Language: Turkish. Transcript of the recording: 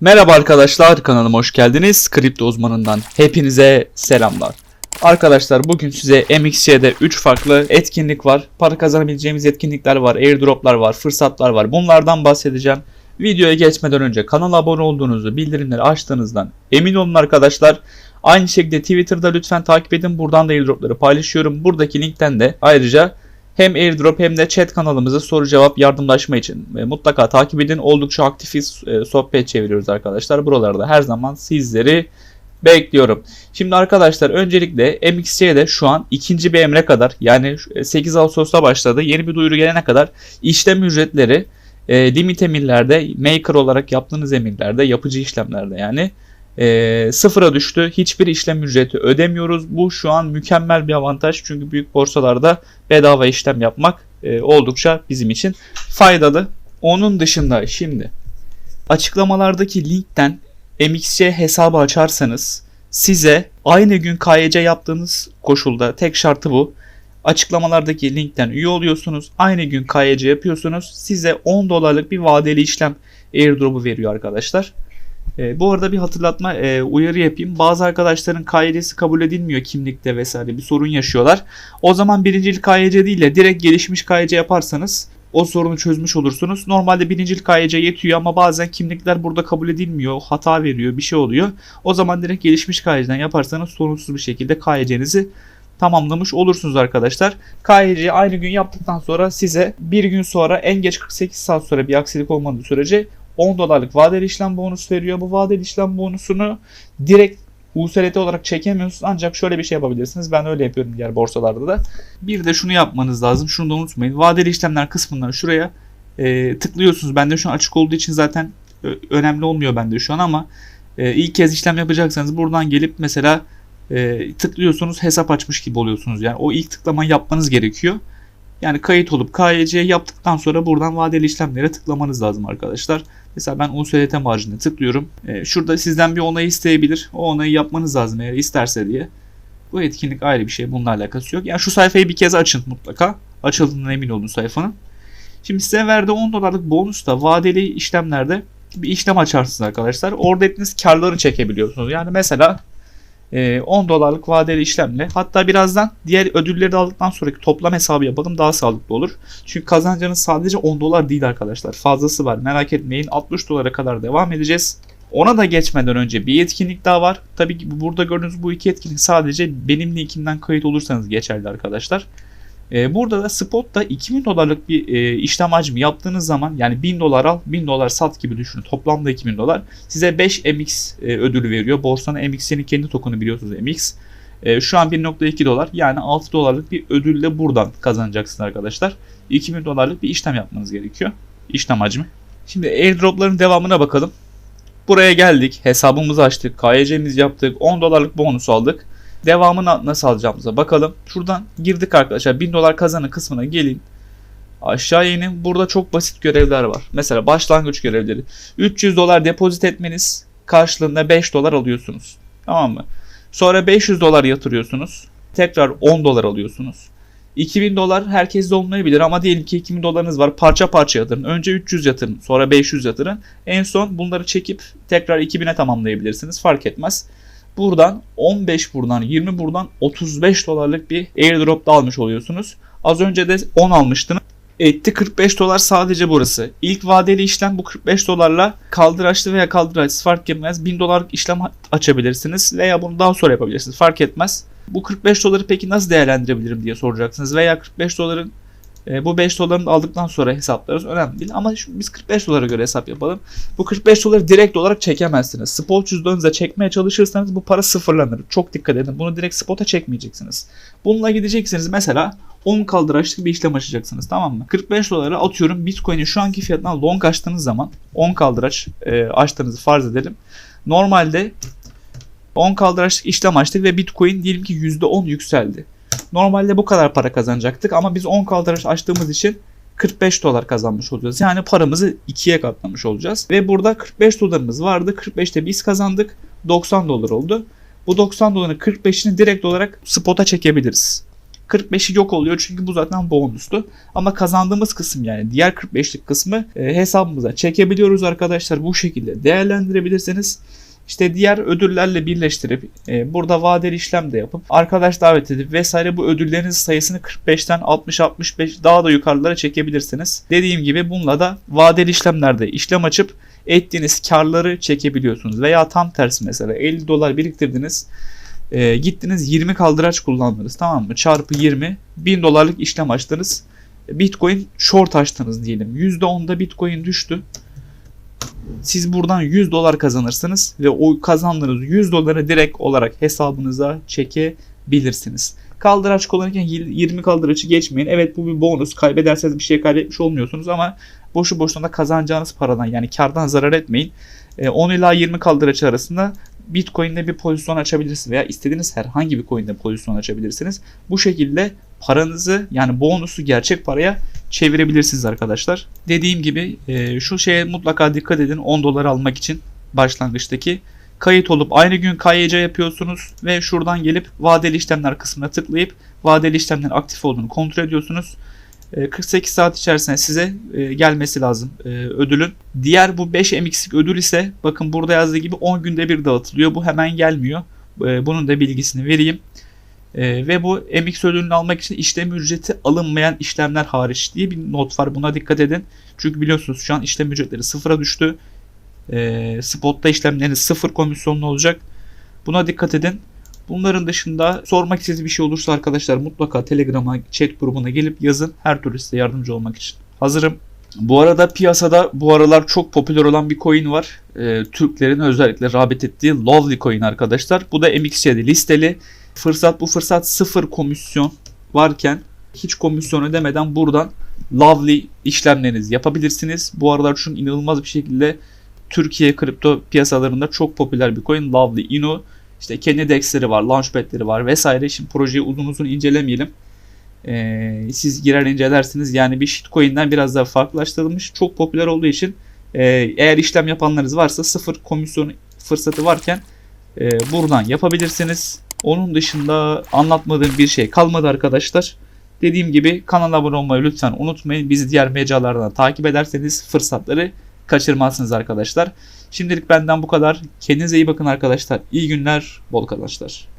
Merhaba arkadaşlar kanalıma hoş geldiniz. Kripto uzmanından hepinize selamlar. Arkadaşlar bugün size MXC'de 3 farklı etkinlik var. Para kazanabileceğimiz etkinlikler var, airdroplar var, fırsatlar var. Bunlardan bahsedeceğim. Videoya geçmeden önce kanala abone olduğunuzu, bildirimleri açtığınızdan emin olun arkadaşlar. Aynı şekilde Twitter'da lütfen takip edin. Buradan da airdropları paylaşıyorum. Buradaki linkten de ayrıca hem airdrop hem de chat kanalımızı soru cevap yardımlaşma için e, mutlaka takip edin. Oldukça aktifiz e, sohbet çeviriyoruz arkadaşlar. Buralarda her zaman sizleri bekliyorum. Şimdi arkadaşlar öncelikle MXC'de şu an ikinci bir emre kadar yani 8 Ağustos'ta başladı. Yeni bir duyuru gelene kadar işlem ücretleri e, limit emirlerde maker olarak yaptığınız emirlerde yapıcı işlemlerde yani e, sıfıra düştü. Hiçbir işlem ücreti ödemiyoruz. Bu şu an mükemmel bir avantaj. Çünkü büyük borsalarda bedava işlem yapmak e, oldukça bizim için faydalı. Onun dışında şimdi açıklamalardaki linkten MXC hesabı açarsanız size aynı gün KYC yaptığınız koşulda tek şartı bu. Açıklamalardaki linkten üye oluyorsunuz. Aynı gün KYC yapıyorsunuz. Size 10 dolarlık bir vadeli işlem airdrop'u veriyor arkadaşlar. E, bu arada bir hatırlatma e, uyarı yapayım. Bazı arkadaşların KYC'si kabul edilmiyor kimlikte vesaire bir sorun yaşıyorlar. O zaman birincil KYC değil de direkt gelişmiş KYC yaparsanız o sorunu çözmüş olursunuz. Normalde birincil KYC yetiyor ama bazen kimlikler burada kabul edilmiyor. Hata veriyor bir şey oluyor. O zaman direkt gelişmiş KYC'den yaparsanız sorunsuz bir şekilde KYC'nizi tamamlamış olursunuz arkadaşlar. KYC aynı gün yaptıktan sonra size bir gün sonra en geç 48 saat sonra bir aksilik olmadığı sürece 10 dolarlık vadeli işlem bonusu veriyor. Bu vadeli işlem bonusunu direkt USDT olarak çekemiyorsunuz ancak şöyle bir şey yapabilirsiniz. Ben öyle yapıyorum diğer borsalarda da. Bir de şunu yapmanız lazım. Şunu da unutmayın. Vadeli işlemler kısmından şuraya e, tıklıyorsunuz. Bende şu an açık olduğu için zaten ö- önemli olmuyor bende şu an ama e, ilk kez işlem yapacaksanız buradan gelip mesela e, tıklıyorsunuz hesap açmış gibi oluyorsunuz. Yani o ilk tıklamayı yapmanız gerekiyor. Yani kayıt olup KYC yaptıktan sonra buradan vadeli işlemlere tıklamanız lazım arkadaşlar. Mesela ben USDT marjine tıklıyorum. Ee, şurada sizden bir onay isteyebilir. O onayı yapmanız lazım eğer isterse diye. Bu etkinlik ayrı bir şey. Bununla alakası yok. Yani şu sayfayı bir kez açın mutlaka. Açıldığından emin olun sayfanın. Şimdi size verdiği 10 dolarlık bonus da vadeli işlemlerde bir işlem açarsınız arkadaşlar. Orada ettiğiniz karları çekebiliyorsunuz. Yani mesela e, 10 dolarlık vadeli işlemle hatta birazdan diğer ödülleri de aldıktan sonraki toplam hesabı yapalım daha sağlıklı olur. Çünkü kazancınız sadece 10 dolar değil arkadaşlar. Fazlası var. Merak etmeyin 60 dolara kadar devam edeceğiz. Ona da geçmeden önce bir etkinlik daha var. Tabii ki burada gördüğünüz bu iki etkinlik sadece benim linkimden kayıt olursanız geçerli arkadaşlar. Ee, burada da spotta 2000 dolarlık bir e, işlem hacmi yaptığınız zaman yani 1000 dolar al 1000 dolar sat gibi düşünün. Toplamda 2000 dolar. Size 5 MX e, ödülü veriyor. Borsanın MX'inin kendi tokenu biliyorsunuz MX. E, şu an 1.2 dolar yani 6 dolarlık bir ödülle buradan kazanacaksınız arkadaşlar. 2000 dolarlık bir işlem yapmanız gerekiyor. İşlem hacmi. Şimdi airdropların devamına bakalım. Buraya geldik. Hesabımızı açtık. KYC'mizi yaptık. 10 dolarlık bonus aldık. Devamını nasıl alacağımıza bakalım. Şuradan girdik arkadaşlar. 1000 dolar kazanın kısmına gelin. Aşağı inin. Burada çok basit görevler var. Mesela başlangıç görevleri. 300 dolar depozit etmeniz karşılığında 5 dolar alıyorsunuz. Tamam mı? Sonra 500 dolar yatırıyorsunuz. Tekrar 10 dolar alıyorsunuz. 2000 dolar herkeste olmayabilir ama diyelim ki 2000 dolarınız var. Parça parça yatırın. Önce 300 yatırın. Sonra 500 yatırın. En son bunları çekip tekrar 2000'e tamamlayabilirsiniz. Fark etmez. Buradan 15 buradan 20 buradan 35 dolarlık bir airdrop da almış oluyorsunuz. Az önce de 10 almıştınız. Etti 45 dolar sadece burası. İlk vadeli işlem bu 45 dolarla kaldıraçlı veya kaldıraçsız fark etmez. 1000 dolarlık işlem açabilirsiniz veya bunu daha sonra yapabilirsiniz. Fark etmez. Bu 45 doları peki nasıl değerlendirebilirim diye soracaksınız. Veya 45 doların e, bu 5 dolarını aldıktan sonra hesaplarız. Önemli değil ama şu, biz 45 dolara göre hesap yapalım. Bu 45 doları direkt olarak çekemezsiniz. Spot cüzdanınıza çekmeye çalışırsanız bu para sıfırlanır. Çok dikkat edin. Bunu direkt spota çekmeyeceksiniz. Bununla gideceksiniz mesela 10 kaldıraçlık bir işlem açacaksınız tamam mı? 45 dolara atıyorum Bitcoin'in şu anki fiyatından long açtığınız zaman 10 kaldıraç e, açtığınızı farz edelim. Normalde 10 kaldıraçlık işlem açtık ve Bitcoin diyelim ki %10 yükseldi. Normalde bu kadar para kazanacaktık ama biz 10 kaldıraç açtığımız için 45 dolar kazanmış olacağız. Yani paramızı ikiye katlamış olacağız. Ve burada 45 dolarımız vardı. 45'te biz kazandık. 90 dolar oldu. Bu 90 doların 45'ini direkt olarak spot'a çekebiliriz. 45'i yok oluyor çünkü bu zaten bonustu. Ama kazandığımız kısım yani diğer 45'lik kısmı e, hesabımıza çekebiliyoruz arkadaşlar. Bu şekilde değerlendirebilirsiniz. İşte diğer ödüllerle birleştirip e, burada vadeli işlem de yapıp arkadaş davet edip vesaire bu ödülleriniz sayısını 45'ten 60-65 daha da yukarılara çekebilirsiniz. Dediğim gibi bununla da vadeli işlemlerde işlem açıp ettiğiniz karları çekebiliyorsunuz. Veya tam tersi mesela 50 dolar biriktirdiniz. e, gittiniz 20 kaldıraç kullandınız tamam mı? Çarpı 20 1000 dolarlık işlem açtınız. Bitcoin short açtınız diyelim. %10'da Bitcoin düştü. Siz buradan 100 dolar kazanırsınız ve o kazandığınız 100 doları direkt olarak hesabınıza çekebilirsiniz. Kaldıraç kullanırken 20 kaldıraçı geçmeyin. Evet bu bir bonus. Kaybederseniz bir şey kaybetmiş olmuyorsunuz ama boşu boşuna da kazanacağınız paradan yani kardan zarar etmeyin. E, 10 ila 20 kaldıraç arasında Bitcoin'de bir pozisyon açabilirsiniz veya istediğiniz herhangi bir coin'de pozisyon açabilirsiniz. Bu şekilde paranızı yani bonusu gerçek paraya çevirebilirsiniz arkadaşlar. Dediğim gibi e, şu şeye mutlaka dikkat edin 10 dolar almak için başlangıçtaki kayıt olup aynı gün KYC yapıyorsunuz ve şuradan gelip vadeli işlemler kısmına tıklayıp vadeli işlemlerin aktif olduğunu kontrol ediyorsunuz. E, 48 saat içerisinde size e, gelmesi lazım e, ödülün. Diğer bu 5 MX'lik ödül ise bakın burada yazdığı gibi 10 günde bir dağıtılıyor. Bu hemen gelmiyor. E, Bunun da bilgisini vereyim. E, ve bu MX ödülünü almak için işlem ücreti alınmayan işlemler hariç diye bir not var. Buna dikkat edin. Çünkü biliyorsunuz şu an işlem ücretleri sıfıra düştü. E, spotta işlemleriniz sıfır komisyonlu olacak. Buna dikkat edin. Bunların dışında sormak istediğiniz bir şey olursa arkadaşlar mutlaka Telegram'a chat grubuna gelip yazın. Her türlü size yardımcı olmak için. Hazırım. Bu arada piyasada bu aralar çok popüler olan bir coin var. Ee, Türklerin özellikle rağbet ettiği Lovely coin arkadaşlar. Bu da MXC'de listeli. Fırsat bu fırsat sıfır komisyon varken hiç komisyon ödemeden buradan Lovely işlemlerinizi yapabilirsiniz. Bu aralar şu inanılmaz bir şekilde Türkiye kripto piyasalarında çok popüler bir coin Lovely Inu. İşte kendi dexleri var, launchpad'leri var vesaire. Şimdi projeyi uzun uzun incelemeyelim. Ee, siz girer incelersiniz. Yani bir shitcoin'den biraz daha farklılaştırılmış. Çok popüler olduğu için e, eğer işlem yapanlarınız varsa sıfır komisyon fırsatı varken e, buradan yapabilirsiniz. Onun dışında anlatmadığım bir şey kalmadı arkadaşlar. Dediğim gibi kanala abone olmayı lütfen unutmayın. Bizi diğer mecralardan takip ederseniz fırsatları kaçırmazsınız arkadaşlar. Şimdilik benden bu kadar. Kendinize iyi bakın arkadaşlar. İyi günler, bol kazançlar.